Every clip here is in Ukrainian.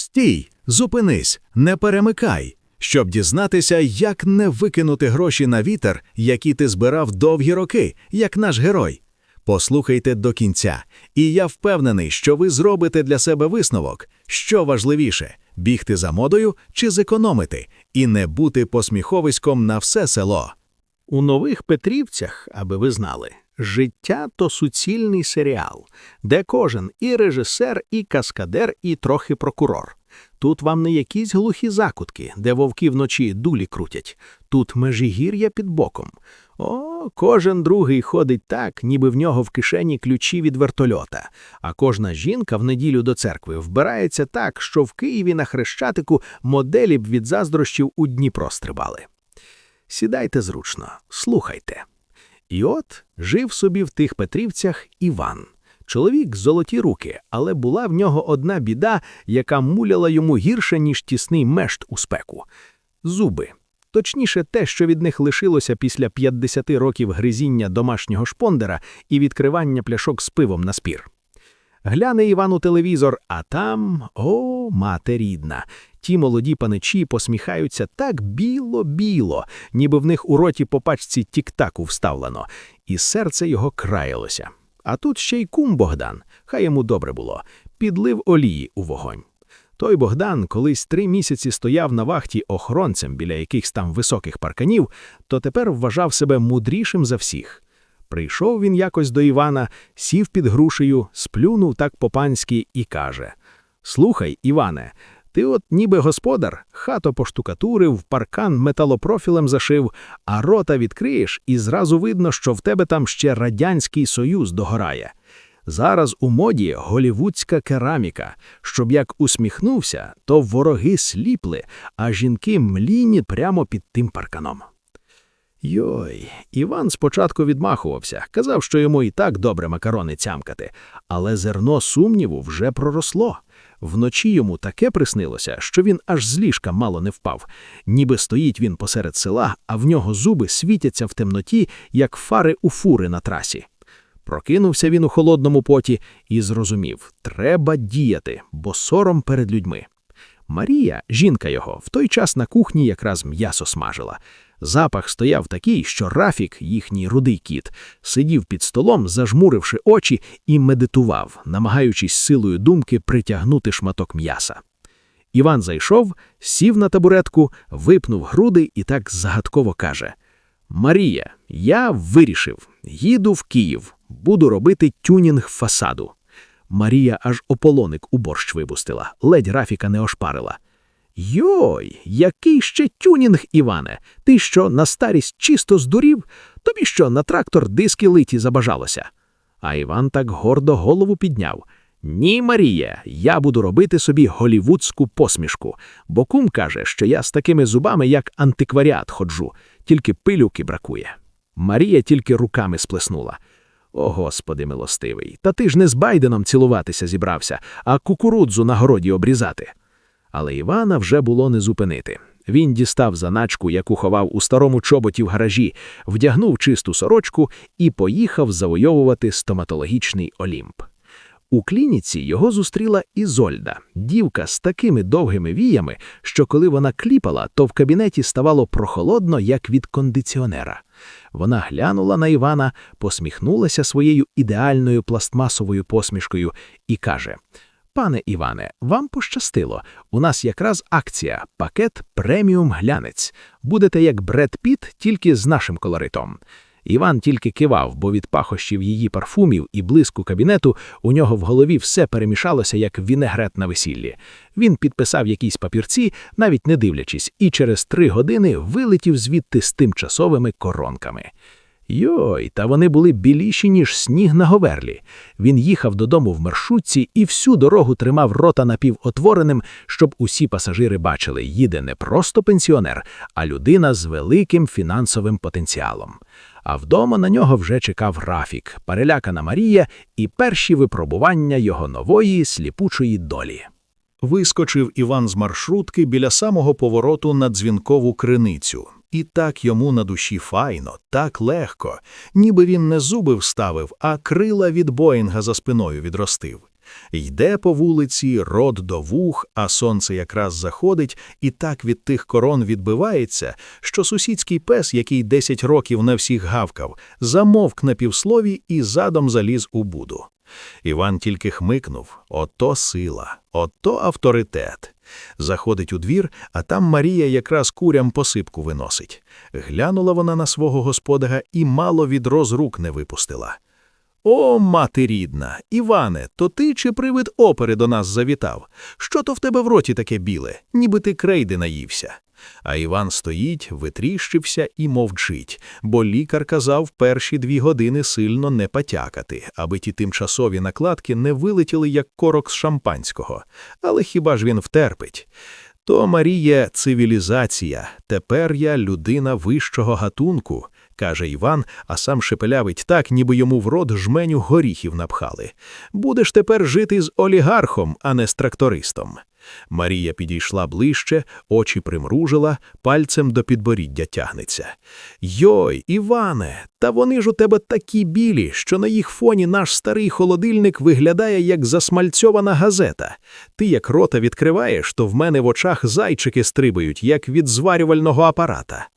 Стій, зупинись, не перемикай, щоб дізнатися, як не викинути гроші на вітер, які ти збирав довгі роки, як наш герой. Послухайте до кінця, і я впевнений, що ви зробите для себе висновок, що важливіше бігти за модою чи зекономити, і не бути посміховиськом на все село. У нових Петрівцях, аби ви знали, життя то суцільний серіал, де кожен і режисер, і каскадер, і трохи прокурор. Тут вам не якісь глухі закутки, де вовки вночі дулі крутять. Тут межигір'я під боком. О, кожен другий ходить так, ніби в нього в кишені ключі від вертольота. А кожна жінка в неділю до церкви вбирається так, що в Києві на Хрещатику моделі б від заздрощів у Дніпро стрибали. Сідайте зручно, слухайте. І от жив собі в тих Петрівцях Іван. Чоловік золоті руки, але була в нього одна біда, яка муляла йому гірше, ніж тісний мешт у спеку. Зуби. Точніше, те, що від них лишилося після 50 років гризіння домашнього шпондера і відкривання пляшок з пивом на спір. Гляне Іван у телевізор, а там, о, мати рідна. Ті молоді паничі посміхаються так біло-біло, ніби в них у роті по пачці тік-таку вставлено, і серце його краялося. А тут ще й кум Богдан, хай йому добре було, підлив олії у вогонь. Той Богдан колись три місяці стояв на вахті охоронцем біля якихось там високих парканів, то тепер вважав себе мудрішим за всіх. Прийшов він якось до Івана, сів під грушею, сплюнув так по-панськи і каже: Слухай, Іване, ти от ніби господар, хато поштукатурив, паркан металопрофілем зашив, а рота відкриєш, і зразу видно, що в тебе там ще Радянський Союз догорає. Зараз у моді голівудська кераміка, щоб як усміхнувся, то вороги сліпли, а жінки мліні прямо під тим парканом. Йой, Іван спочатку відмахувався, казав, що йому і так добре макарони цямкати, але зерно сумніву вже проросло. Вночі йому таке приснилося, що він аж з ліжка мало не впав, ніби стоїть він посеред села, а в нього зуби світяться в темноті, як фари у фури на трасі. Прокинувся він у холодному поті і зрозумів треба діяти, бо сором перед людьми. Марія, жінка його, в той час на кухні якраз м'ясо смажила. Запах стояв такий, що Рафік, їхній рудий кіт, сидів під столом, зажмуривши очі, і медитував, намагаючись силою думки притягнути шматок м'яса. Іван зайшов, сів на табуретку, випнув груди і так загадково каже: Марія, я вирішив, їду в Київ, буду робити тюнінг фасаду. Марія аж ополоник у борщ випустила, ледь Рафіка не ошпарила. Йой, який ще тюнінг, Іване? Ти що на старість чисто здурів? Тобі що на трактор диски литі забажалося? А Іван так гордо голову підняв. Ні, Марія, я буду робити собі голівудську посмішку, бо кум каже, що я з такими зубами, як антикваріат, ходжу, тільки пилюки бракує. Марія тільки руками сплеснула. О, господи милостивий, та ти ж не з Байденом цілуватися зібрався, а кукурудзу на городі обрізати. Але Івана вже було не зупинити. Він дістав заначку, яку ховав у старому чоботі в гаражі, вдягнув чисту сорочку і поїхав завойовувати стоматологічний олімп. У клініці його зустріла Ізольда, дівка з такими довгими віями, що коли вона кліпала, то в кабінеті ставало прохолодно, як від кондиціонера. Вона глянула на Івана, посміхнулася своєю ідеальною пластмасовою посмішкою і каже: Пане Іване, вам пощастило. У нас якраз акція, пакет преміум глянець. Будете як Бред Піт, тільки з нашим колоритом. Іван тільки кивав, бо від пахощів її парфумів і блиску кабінету у нього в голові все перемішалося, як вінегрет на весіллі. Він підписав якісь папірці, навіть не дивлячись, і через три години вилетів звідти з тимчасовими коронками. Йой, та вони були біліші, ніж сніг на говерлі. Він їхав додому в маршрутці і всю дорогу тримав рота напівотвореним, щоб усі пасажири бачили, їде не просто пенсіонер, а людина з великим фінансовим потенціалом. А вдома на нього вже чекав Рафік, перелякана Марія і перші випробування його нової сліпучої долі. Вискочив Іван з маршрутки біля самого повороту на дзвінкову криницю. І так йому на душі файно, так легко, ніби він не зуби вставив, а крила від Боїнга за спиною відростив. Йде по вулиці, рот до вух, а сонце якраз заходить, і так від тих корон відбивається, що сусідський пес, який 10 років на всіх гавкав, замовк на півслові і задом заліз у буду. Іван тільки хмикнув ото сила, ото авторитет. Заходить у двір, а там Марія якраз курям посипку виносить. Глянула вона на свого господаря і мало відроз рук не випустила. О, мати рідна, Іване, то ти чи привид опери до нас завітав? Що то в тебе в роті таке біле, ніби ти крейди наївся? А Іван стоїть, витріщився і мовчить, бо лікар казав перші дві години сильно не потякати, аби ті тимчасові накладки не вилетіли, як корок з шампанського. Але хіба ж він втерпить? То, Марія, цивілізація, тепер я людина вищого гатунку, каже Іван, а сам шепелявить так, ніби йому в рот жменю горіхів напхали. Будеш тепер жити з олігархом, а не з трактористом. Марія підійшла ближче, очі примружила, пальцем до підборіддя тягнеться. Йой, Іване, та вони ж у тебе такі білі, що на їх фоні наш старий холодильник виглядає як засмальцьована газета. Ти як рота відкриваєш, то в мене в очах зайчики стрибають, як від зварювального апарата.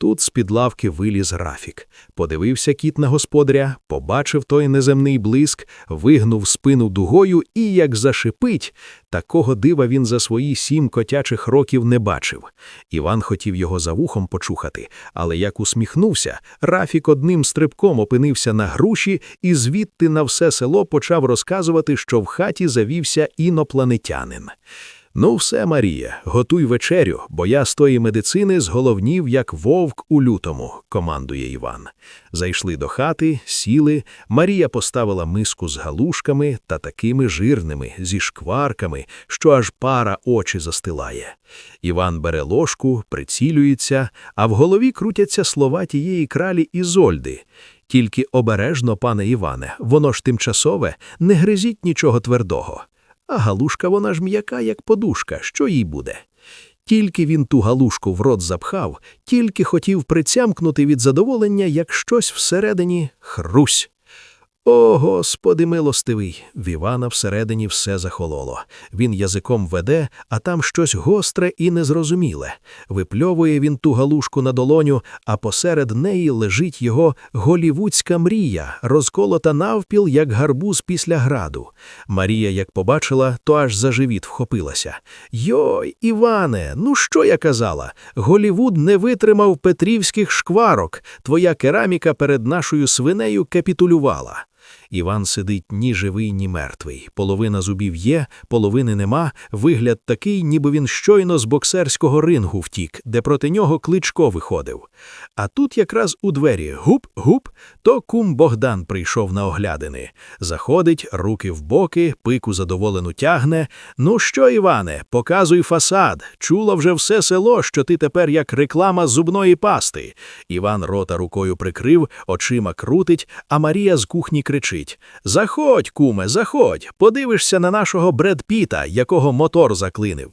Тут з-під лавки виліз Рафік. Подивився кіт на господаря, побачив той неземний блиск, вигнув спину дугою і, як зашипить, такого дива він за свої сім котячих років не бачив. Іван хотів його за вухом почухати, але як усміхнувся, Рафік одним стрибком опинився на груші і звідти на все село почав розказувати, що в хаті завівся інопланетянин. Ну, все, Марія, готуй вечерю, бо я з тої медицини зголовнів, як вовк у лютому, командує Іван. Зайшли до хати, сіли. Марія поставила миску з галушками та такими жирними, зі шкварками, що аж пара очі застилає. Іван бере ложку, прицілюється, а в голові крутяться слова тієї кралі Ізольди. Тільки обережно, пане Іване, воно ж тимчасове, не гризіть нічого твердого. А галушка вона ж м'яка, як подушка, що їй буде? Тільки він ту галушку в рот запхав, тільки хотів прицямкнути від задоволення, як щось всередині хрусь. О, Господи милостивий! В Івана всередині все захололо. Він язиком веде, а там щось гостре і незрозуміле. Випльовує він ту галушку на долоню, а посеред неї лежить його голівудська мрія, розколота навпіл, як гарбуз після граду. Марія, як побачила, то аж за живіт вхопилася. Йой, Іване, ну що я казала? Голівуд не витримав петрівських шкварок. Твоя кераміка перед нашою свинею капітулювала. Іван сидить ні живий, ні мертвий. Половина зубів є, половини нема. Вигляд такий, ніби він щойно з боксерського рингу втік, де проти нього кличко виходив. А тут якраз у двері гуп-гуп, то кум Богдан прийшов на оглядини. Заходить, руки в боки, пику задоволено тягне. Ну що, Іване, показуй фасад. Чуло вже все село, що ти тепер як реклама зубної пасти. Іван рота рукою прикрив, очима крутить, а Марія з кухні кричить: Заходь, куме, заходь, подивишся на нашого Бред Піта, якого мотор заклинив.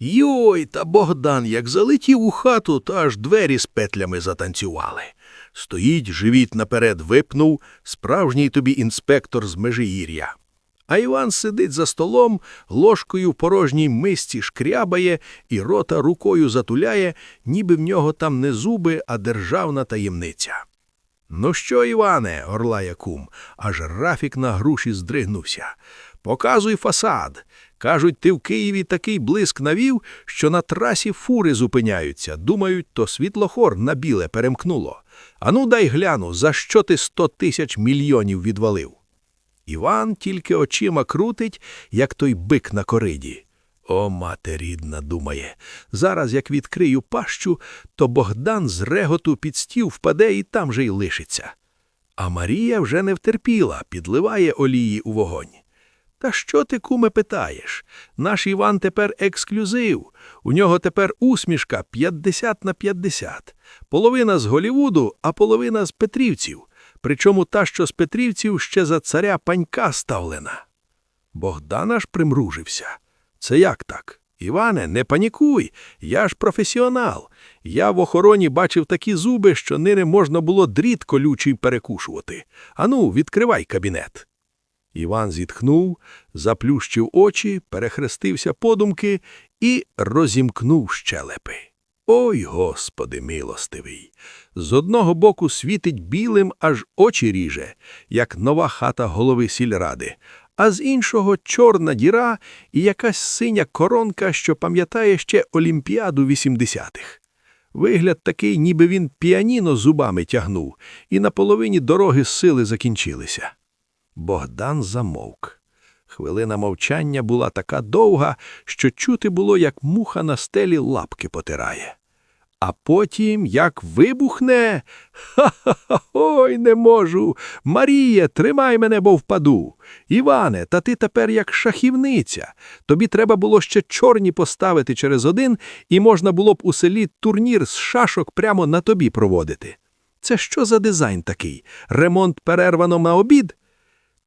Йой, та Богдан як залетів у хату, то аж двері з петлями затанцювали. Стоїть, живіт наперед випнув, справжній тобі інспектор з Межигір'я. А Іван сидить за столом, ложкою в порожній мисці шкрябає і рота рукою затуляє, ніби в нього там не зуби, а державна таємниця. Ну що, Іване, орлає кум, аж Рафік на груші здригнувся. Показуй фасад. Кажуть, ти в Києві такий блиск навів, що на трасі фури зупиняються. Думають, то світлохор на біле перемкнуло. Ану, дай гляну, за що ти сто тисяч мільйонів відвалив. Іван тільки очима крутить, як той бик на кориді. О, мати рідна, думає, зараз як відкрию пащу, то Богдан з реготу під стіл впаде і там же й лишиться. А Марія вже не втерпіла, підливає олії у вогонь. Та що ти, куме, питаєш? Наш Іван тепер ексклюзив. У нього тепер усмішка 50 на 50. Половина з Голівуду, а половина з Петрівців. Причому та, що з Петрівців, ще за царя панька ставлена. Богдан аж примружився. Це як так? Іване, не панікуй, я ж професіонал. Я в охороні бачив такі зуби, що ними можна було дріт колючий перекушувати. Ану, відкривай кабінет. Іван зітхнув, заплющив очі, перехрестився подумки і розімкнув щелепи. Ой, Господи милостивий! З одного боку світить білим, аж очі ріже, як нова хата голови сільради, а з іншого чорна діра і якась синя коронка, що пам'ятає ще Олімпіаду 80-х. Вигляд такий, ніби він піаніно зубами тягнув, і на половині дороги сили закінчилися. Богдан замовк. Хвилина мовчання була така довга, що чути було, як муха на стелі лапки потирає. А потім, як вибухне. Ха-ха-ха, ой, не можу. Марія, тримай мене, бо впаду. Іване, та ти тепер як шахівниця. Тобі треба було ще чорні поставити через один, і можна було б у селі турнір з шашок прямо на тобі проводити. Це що за дизайн такий? Ремонт перервано на обід?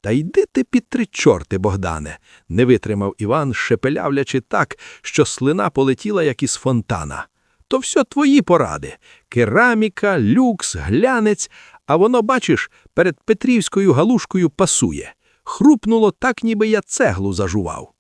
Та йди ти під три чорти, Богдане, не витримав Іван, шепелявлячи так, що слина полетіла, як із фонтана. То все твої поради кераміка, люкс, глянець, а воно, бачиш, перед Петрівською галушкою пасує. Хрупнуло так, ніби я цеглу зажував.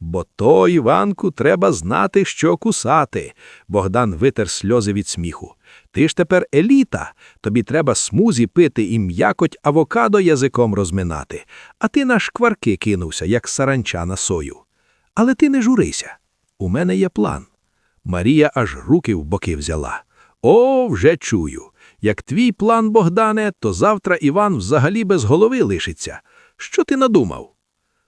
Бо то, Іванку, треба знати, що кусати. Богдан витер сльози від сміху. Ти ж тепер еліта, тобі треба смузі пити і м'якоть авокадо язиком розминати, а ти на шкварки кинувся, як саранча на сою. Але ти не журися. У мене є план. Марія аж руки в боки взяла. О, вже чую. Як твій план, Богдане, то завтра Іван взагалі без голови лишиться. Що ти надумав?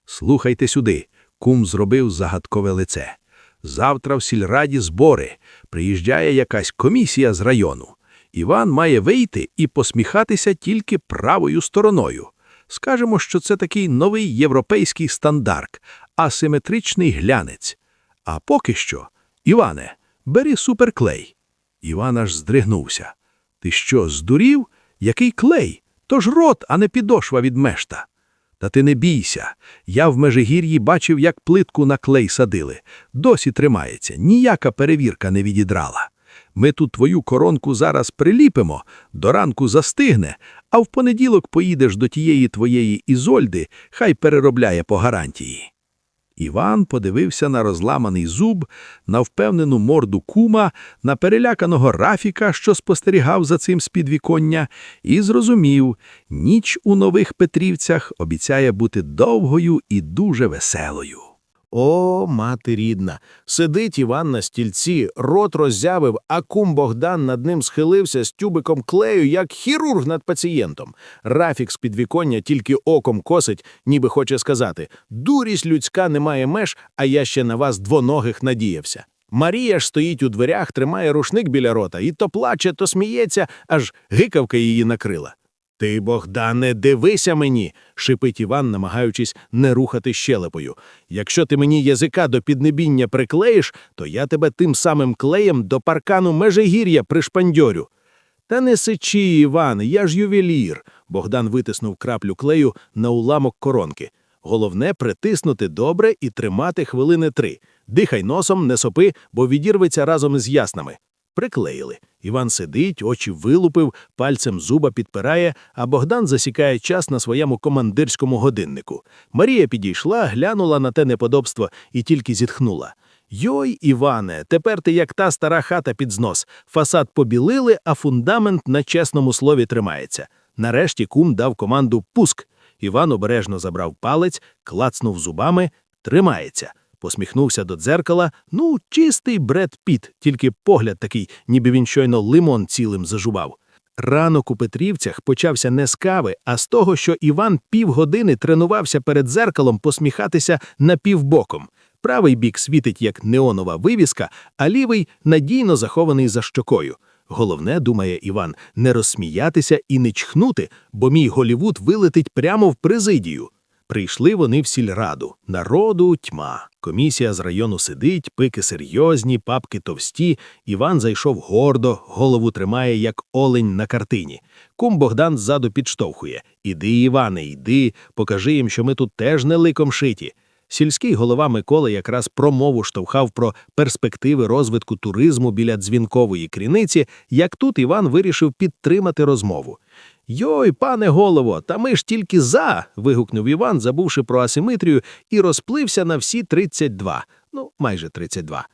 Слухайте сюди. Кум зробив загадкове лице. Завтра в сільраді збори. Приїжджає якась комісія з району. Іван має вийти і посміхатися тільки правою стороною. Скажемо, що це такий новий європейський стандарт, асиметричний глянець. А поки що, Іване, бери суперклей. Іван аж здригнувся. Ти що, здурів? Який клей? Тож рот, а не підошва від мешта. Та ти не бійся. Я в Межигір'ї бачив, як плитку на клей садили. Досі тримається, ніяка перевірка не відідрала. Ми тут твою коронку зараз приліпимо, до ранку застигне, а в понеділок поїдеш до тієї твоєї Ізольди, хай переробляє по гарантії. Іван подивився на розламаний зуб, на впевнену морду кума, на переляканого Рафіка, що спостерігав за цим з підвіконня, і зрозумів, ніч у нових Петрівцях обіцяє бути довгою і дуже веселою. О, мати рідна! Сидить Іван на стільці, рот роззявив, а кум Богдан над ним схилився з тюбиком клею, як хірург над пацієнтом. Рафік з підвіконня тільки оком косить, ніби хоче сказати «Дурість людська не має меж, а я ще на вас двоногих надіявся». Марія ж стоїть у дверях, тримає рушник біля рота, і то плаче, то сміється, аж гикавка її накрила. Ти, Богдане, дивися мені, шипить Іван, намагаючись не рухати щелепою. Якщо ти мені язика до піднебіння приклеїш, то я тебе тим самим клеєм до паркану межигір'я пришпандьорю. Та не сичі, Іван, я ж ювелір. Богдан витиснув краплю клею на уламок коронки. Головне притиснути добре і тримати хвилини три. Дихай носом, не сопи, бо відірветься разом із яснами. Приклеїли. Іван сидить, очі вилупив, пальцем зуба підпирає, а Богдан засікає час на своєму командирському годиннику. Марія підійшла, глянула на те неподобство і тільки зітхнула. Йой, Іване, тепер ти як та стара хата під знос. Фасад побілили, а фундамент на чесному слові тримається. Нарешті кум дав команду «пуск». Іван обережно забрав палець, клацнув зубами, тримається. Посміхнувся до дзеркала. Ну, чистий Бред Піт, тільки погляд такий, ніби він щойно лимон цілим зажував. Ранок у Петрівцях почався не з кави, а з того, що Іван півгодини тренувався перед дзеркалом посміхатися напівбоком. Правий бік світить як неонова вивіска, а лівий надійно захований за щокою. Головне, думає Іван, не розсміятися і не чхнути, бо мій Голівуд вилетить прямо в президію. Прийшли вони в сільраду. Народу тьма. Комісія з району сидить, пики серйозні, папки товсті. Іван зайшов гордо, голову тримає, як олень на картині. Кум Богдан ззаду підштовхує. Іди, Іване, йди, покажи їм, що ми тут теж не ликом шиті. Сільський голова Микола якраз промову штовхав про перспективи розвитку туризму біля дзвінкової кріниці, як тут Іван вирішив підтримати розмову. Йой, пане голово, та ми ж тільки за. вигукнув Іван, забувши про асиметрію, і розплився на всі 32. Ну, майже 32.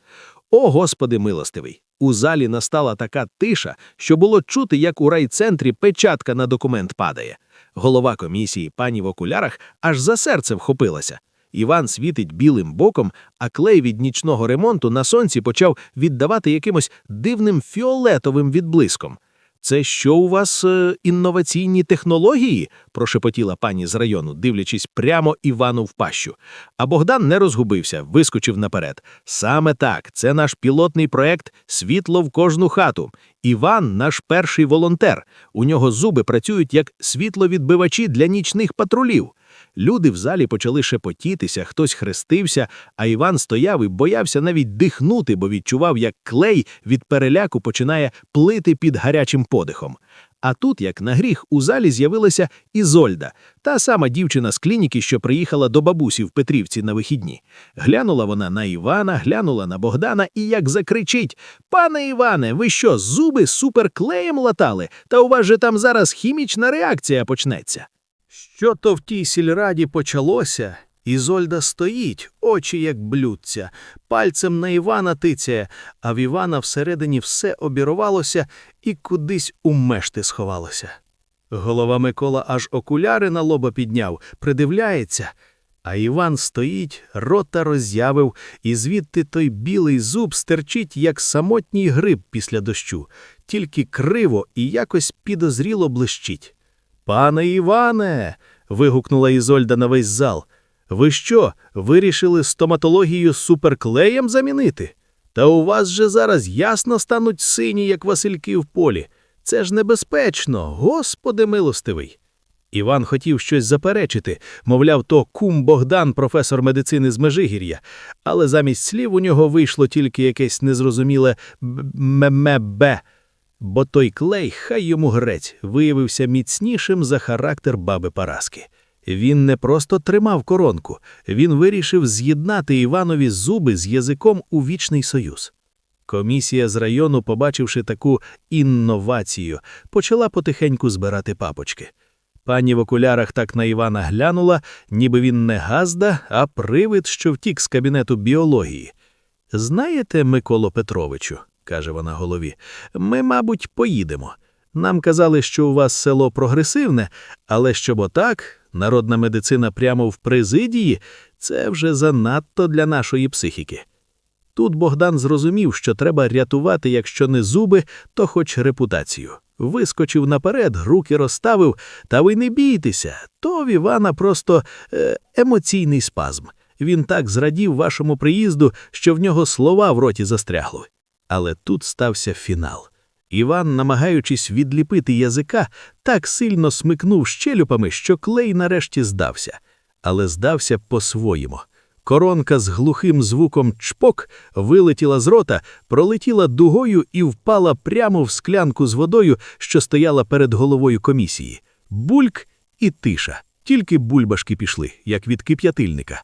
О, Господи милостивий! У залі настала така тиша, що було чути, як у райцентрі печатка на документ падає. Голова комісії, пані в окулярах, аж за серце вхопилася. Іван світить білим боком, а клей від нічного ремонту на сонці почав віддавати якимось дивним фіолетовим відблиском. Це що у вас е, інноваційні технології? прошепотіла пані з району, дивлячись прямо Івану в пащу. А Богдан не розгубився, вискочив наперед. Саме так, це наш пілотний проект Світло в кожну хату. Іван наш перший волонтер. У нього зуби працюють як світловідбивачі для нічних патрулів. Люди в залі почали шепотітися, хтось хрестився, а Іван стояв і боявся навіть дихнути, бо відчував, як клей від переляку починає плити під гарячим подихом. А тут, як на гріх, у залі з'явилася Ізольда, та сама дівчина з клініки, що приїхала до бабусі в Петрівці на вихідні. Глянула вона на Івана, глянула на Богдана і як закричить: Пане Іване, ви що, зуби суперклеєм латали? Та у вас же там зараз хімічна реакція почнеться. Що то в тій сільраді почалося? Ізольда стоїть, очі як блюдця, пальцем на Івана тицяє, а в Івана всередині все обірвалося і кудись у мешти сховалося. Голова Микола аж окуляри на лоба підняв, придивляється, а Іван стоїть, рота роззявив, і звідти той білий зуб стерчить, як самотній гриб після дощу, тільки криво і якось підозріло блищить. Пане Іване. вигукнула Ізольда на весь зал. Ви що, вирішили стоматологію суперклеєм замінити? Та у вас же зараз ясно стануть сині, як васильки в полі. Це ж небезпечно, господи милостивий. Іван хотів щось заперечити, мовляв, то кум Богдан, професор медицини з Межигір'я, але замість слів у нього вийшло тільки якесь незрозуміле «м-м-бе», бо той клей, хай йому грець, виявився міцнішим за характер баби Параски. Він не просто тримав коронку, він вирішив з'єднати Іванові зуби з язиком у вічний союз. Комісія з району, побачивши таку інновацію, почала потихеньку збирати папочки. Пані в окулярах так на Івана глянула, ніби він не газда, а привид, що втік з кабінету біології. Знаєте, Миколо Петровичу, каже вона голові, ми, мабуть, поїдемо. Нам казали, що у вас село прогресивне, але щоб отак, народна медицина прямо в президії, це вже занадто для нашої психіки. Тут Богдан зрозумів, що треба рятувати, якщо не зуби, то хоч репутацію. Вискочив наперед, руки розставив, та ви не бійтеся, то в Івана просто е, емоційний спазм. Він так зрадів вашому приїзду, що в нього слова в роті застрягли. Але тут стався фінал. Іван, намагаючись відліпити язика, так сильно смикнув щелюпами, що клей нарешті здався. Але здався по-своєму. Коронка з глухим звуком чпок вилетіла з рота, пролетіла дугою і впала прямо в склянку з водою, що стояла перед головою комісії. Бульк і тиша. Тільки бульбашки пішли, як від кип'ятильника.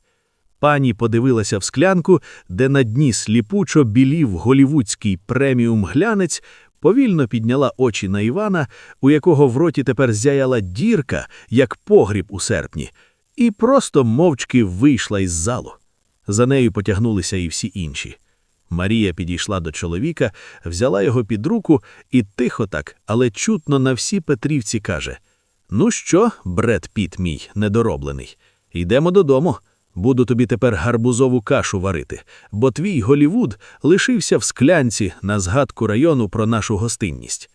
Пані подивилася в склянку, де на дні сліпучо білів голівудський преміум глянець, повільно підняла очі на Івана, у якого в роті тепер зяяла дірка, як погріб у серпні, і просто мовчки вийшла із залу. За нею потягнулися і всі інші. Марія підійшла до чоловіка, взяла його під руку і тихо так, але чутно на всі Петрівці каже: Ну що, бред піт мій недороблений, йдемо додому. Буду тобі тепер гарбузову кашу варити, бо твій Голівуд лишився в склянці на згадку району про нашу гостинність.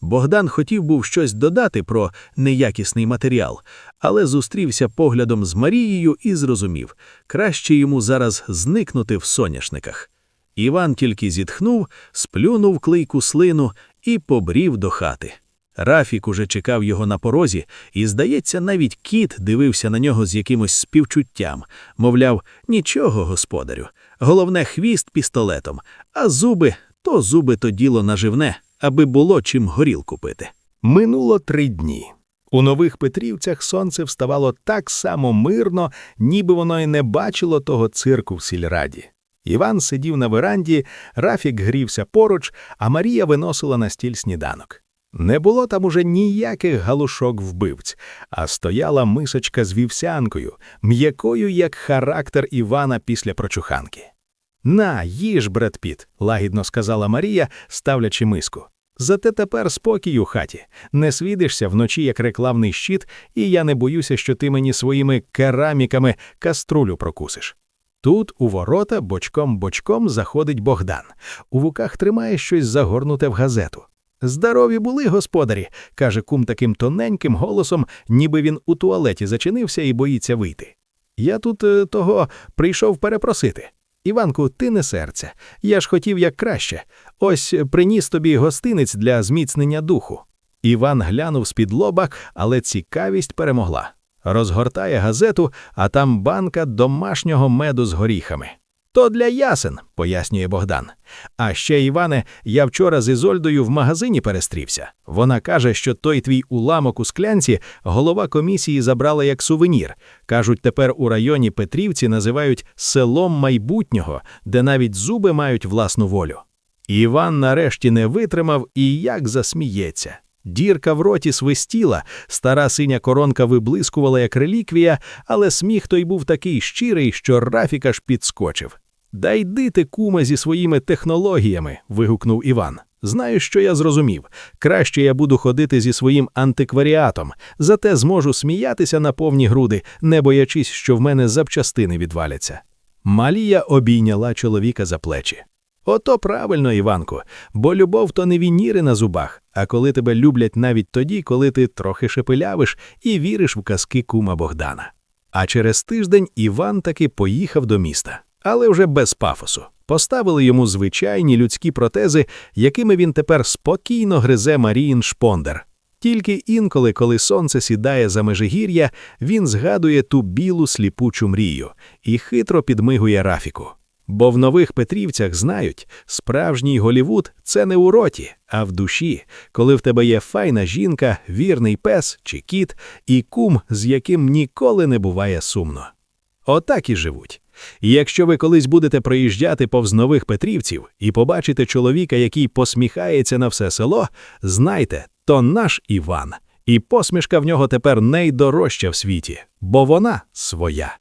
Богдан хотів був щось додати про неякісний матеріал, але зустрівся поглядом з Марією і зрозумів краще йому зараз зникнути в соняшниках. Іван тільки зітхнув, сплюнув клейку слину і побрів до хати. Рафік уже чекав його на порозі, і, здається, навіть кіт дивився на нього з якимось співчуттям, мовляв, нічого, господарю, головне хвіст пістолетом, а зуби то зуби то діло наживне, аби було чим горілку пити. Минуло три дні. У нових Петрівцях сонце вставало так само мирно, ніби воно й не бачило того цирку в сільраді. Іван сидів на веранді, Рафік грівся поруч, а Марія виносила на стіль сніданок. Не було там уже ніяких галушок вбивць, а стояла мисочка з вівсянкою, м'якою, як характер Івана після прочуханки. На, їж, Бред Піт, лагідно сказала Марія, ставлячи миску. Зате тепер спокій у хаті. Не свідишся вночі як рекламний щит, і я не боюся, що ти мені своїми кераміками каструлю прокусиш. Тут у ворота бочком-бочком заходить Богдан. У вуках тримає щось загорнуте в газету. Здорові були, господарі, каже кум таким тоненьким голосом, ніби він у туалеті зачинився і боїться вийти. Я тут е, того прийшов перепросити. Іванку, ти не серця. Я ж хотів як краще. Ось е, приніс тобі гостинець для зміцнення духу. Іван глянув з-під лоба, але цікавість перемогла. Розгортає газету, а там банка домашнього меду з горіхами. То для ясен, пояснює Богдан. А ще, Іване, я вчора з Ізольдою в магазині перестрівся. Вона каже, що той твій уламок у склянці голова комісії забрала як сувенір. Кажуть, тепер у районі Петрівці називають селом майбутнього, де навіть зуби мають власну волю. Іван нарешті не витримав і як засміється. Дірка в роті свистіла, стара синя коронка виблискувала як реліквія, але сміх той був такий щирий, що Рафік аж підскочив. Да йди ти, куме, зі своїми технологіями. вигукнув Іван. Знаю, що я зрозумів. Краще я буду ходити зі своїм антикваріатом, зате зможу сміятися на повні груди, не боячись, що в мене запчастини відваляться. Малія обійняла чоловіка за плечі. Ото правильно, Іванко, бо любов то не вініри на зубах, а коли тебе люблять навіть тоді, коли ти трохи шепелявиш і віриш в казки кума Богдана. А через тиждень Іван таки поїхав до міста, але вже без пафосу. Поставили йому звичайні людські протези, якими він тепер спокійно гризе Маріїн шпондер. Тільки інколи, коли сонце сідає за межигір'я, він згадує ту білу сліпучу мрію і хитро підмигує Рафіку. Бо в нових Петрівцях знають, справжній Голівуд це не у роті, а в душі, коли в тебе є файна жінка, вірний пес чи кіт, і кум, з яким ніколи не буває сумно. Отак і живуть. І якщо ви колись будете проїжджати повз нових Петрівців і побачите чоловіка, який посміхається на все село, знайте, то наш Іван, і посмішка в нього тепер найдорожча в світі, бо вона своя.